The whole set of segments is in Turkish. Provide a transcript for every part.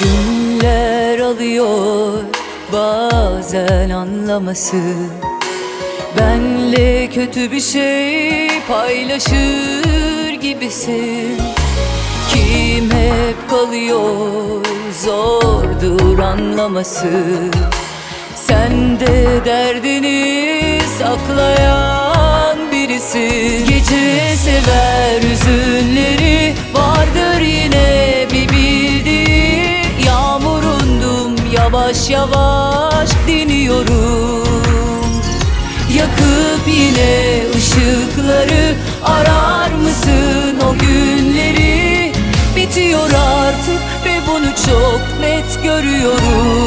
Günler alıyor bazen anlaması? Benle kötü bir şey paylaşır gibisin Kim hep kalıyor zordur anlaması? Sen de derdini saklayan birisin Gece sever üzünleri yavaş diniyorum Yakıp yine ışıkları arar mısın o günleri? Bitiyor artık ve bunu çok net görüyorum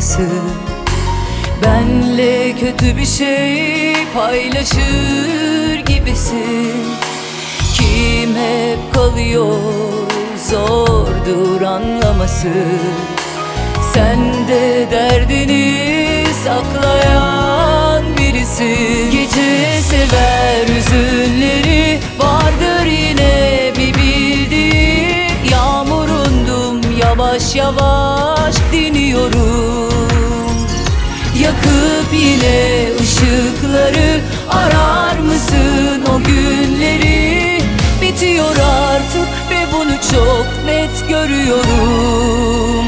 anlaması Benle kötü bir şey paylaşır gibisin. Kim hep kalıyor zordur anlaması. Sen de derdini saklayan birisin. Gece sever üzünleri vardır yine bir bildiği Yağmurundum yavaş yavaş Yine ışıkları arar mısın o günleri? Bitiyor artık ve bunu çok net görüyorum.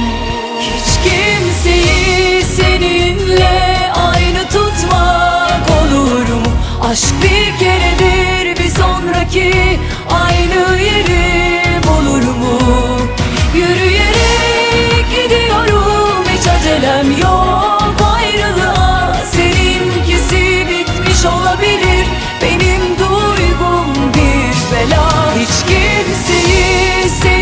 Hiç kimseyi seninle aynı tutmak olur mu? Aşk bir keredir bir sonraki aynı yeri see